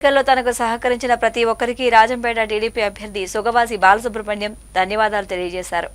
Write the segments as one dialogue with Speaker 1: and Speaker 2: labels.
Speaker 1: ఎన్నికల్లో తనకు సహకరించిన ప్రతి ఒక్కరికి రాజంపేట టీడీపీ అభ్యర్థి సుగవాసి బాలసుబ్రహ్మణ్యం ధన్యవాదాలు తెలియజేశారు.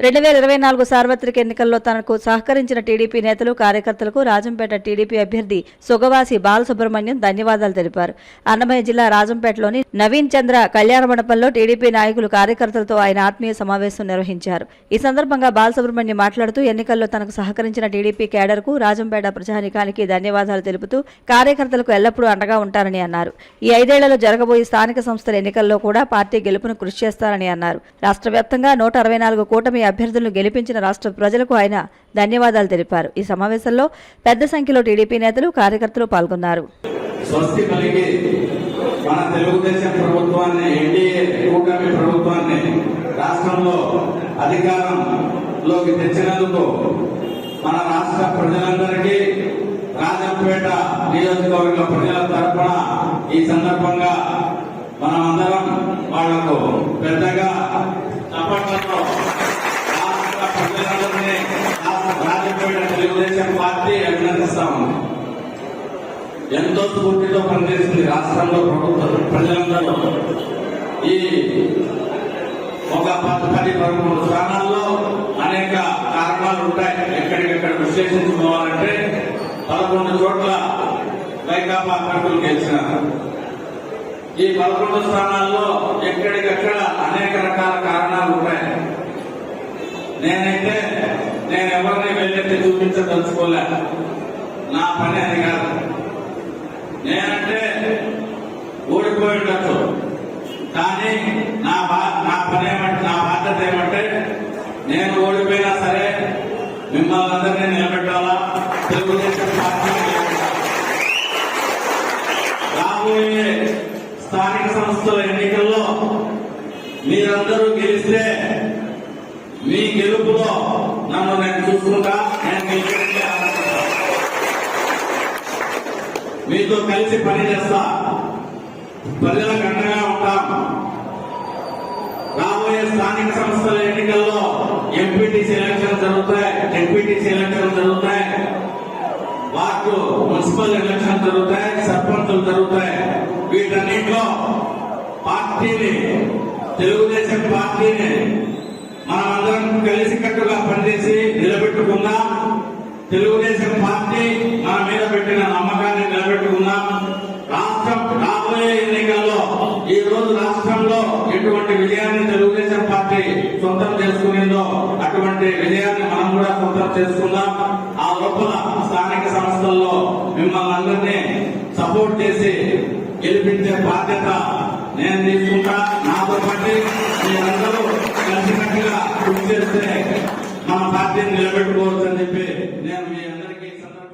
Speaker 1: రెండు వేల ఇరవై నాలుగు సార్వత్రిక ఎన్నికల్లో తనకు సహకరించిన టీడీపీ నేతలు కార్యకర్తలకు రాజంపేట టీడీపీ అభ్యర్థి సుగవాసి బాలసుబ్రహ్మణ్యం ధన్యవాదాలు తెలిపారు. అన్నమయ్య జిల్లా రాజంపేటలోని నవీన్ చంద్ర కళ్యాణ మండపంలో టీడీపీ నాయకులు కార్యకర్తలతో ఆయన ఆత్మీయ సమావేశం నిర్వహించారు. ఈ సందర్భంగా బాలసుబ్రహ్మణ్యం మాట్లాడుతూ ఎన్నికల్లో తనకు సహకరించిన టీడీపీ కేడర్కు రాజంపేట ప్రజానికానికి ధన్యవాదాలు తెలుపుతూ కార్యకర్తలకు ఎల్లప్పుడూ అండగా ఉంటారని అన్నారు. ఈ ఐదేళ్ళలో జరగబోయే స్థానిక సంస్థల ఎన్నికల్లో కూడా పార్టీ గెలుపును కృషి చేస్తారని అన్నారు. రాష్ట్ర వ్యాప్తంగా నూట అరవై నాలుగు కూటమి అభ్యర్థులను గెలిపించిన రాష్ట్ర ప్రజలకు ఆయన ధన్యవాదాలు తెలిపారు. ఈ సమావేశంలో పెద్ద సంఖ్యలో టీడీపీ నేతలు కార్యకర్తలు పాల్గొన్నారు.
Speaker 2: స్వస్తి పలికి మన తెలుగుదేశం ప్రభుత్వాన్ని ఎన్డీఏ కూటమి ప్రభుత్వాన్ని రాష్ట్రంలో అధికారంలోకి తెచ్చినందుకు మన రాష్ట్ర ప్రజలందరికీ రాజంపేట నియోజకవర్గ ప్రజల తరఫున ఈ సందర్భంగా మనమందరం వాళ్ళకు పెద్దగా చప్పట్లతో రాష్ట్ర ప్రజలందరినీ రాజంపేట తెలుగుదేశం పార్టీ అభినందిస్తాము. ఎంతో స్ఫూర్తితో పనిచేసింది రాష్ట్రంలో ప్రభుత్వం ప్రజలందరూ. ఈ ఒక పది పదమూడు పదకొండు స్థానాల్లో అనేక కారణాలు ఉంటాయి. ఎక్కడికెక్కడ విశ్లేషించుకోవాలంటే పదకొండు చోట్ల వైకాపా అభ్యర్థులు గెలిచినారు. ఈ పదకొండు స్థానాల్లో ఎక్కడికక్కడ అనేక రకాల కారణాలు ఉంటాయి. నేనైతే నేను ఎవరిని వెళ్ళెత్తి చూపించదలుచుకోలే. నా పని అది కాదు. నేనంటే ఓడిపోయి ఉండొచ్చు కానీ నా బా నా పని ఏమంటే నా బాధ్యత ఏమంటే నేను ఓడిపోయినా సరే మిమ్మల్ని అందరినీ నిలబెట్టాలా? తెలుగుదేశం పార్టీ రాబోయే స్థానిక సంస్థల ఎన్నికల్లో మీరందరూ గెలిస్తే మీ గెలుపులో మీతో కలిసి పనిచేస్తా ప్రజలకు అండగా ఉంటాం. రాబోయే స్థానిక సంస్థల ఎన్నికల్లో ఎంపీటీసీ ఎలక్షన్ జరుగుతాయి. ఎంపీటీసీ ఎలక్షన్ జరుగుతాయి. వార్డు మున్సిపల్ ఎలక్షన్ జరుగుతాయి. సర్పంచులు జరుగుతాయి. వీటన్నింటిలో పార్టీని తెలుగుదేశం పార్టీని మనమందరం కలిసికట్టుగా పనిచేసి నిలబెట్టుకుందాం. తెలుగుదేశం పార్టీ మన మీద రోజు రాష్ట్రంలో ఎటువంటి విజయాన్ని తెలుగుదేశం పార్టీ సొంతం చేసుకునేందో అటువంటి విజయాన్ని మనం కూడా సొంతం చేసుకుందాం. ఆ లోపల స్థానిక సంస్థల్లో మిమ్మల్ని అందరినీ సపోర్ట్ చేసి గెలిపించే బాధ్యత నేను తీసుకుంటా. నాతో పాటు మీరందరూ కలిసికట్టుగా కృషి చేస్తే మన పార్టీని నిలబెట్టుకోవచ్చు అని చెప్పి నేను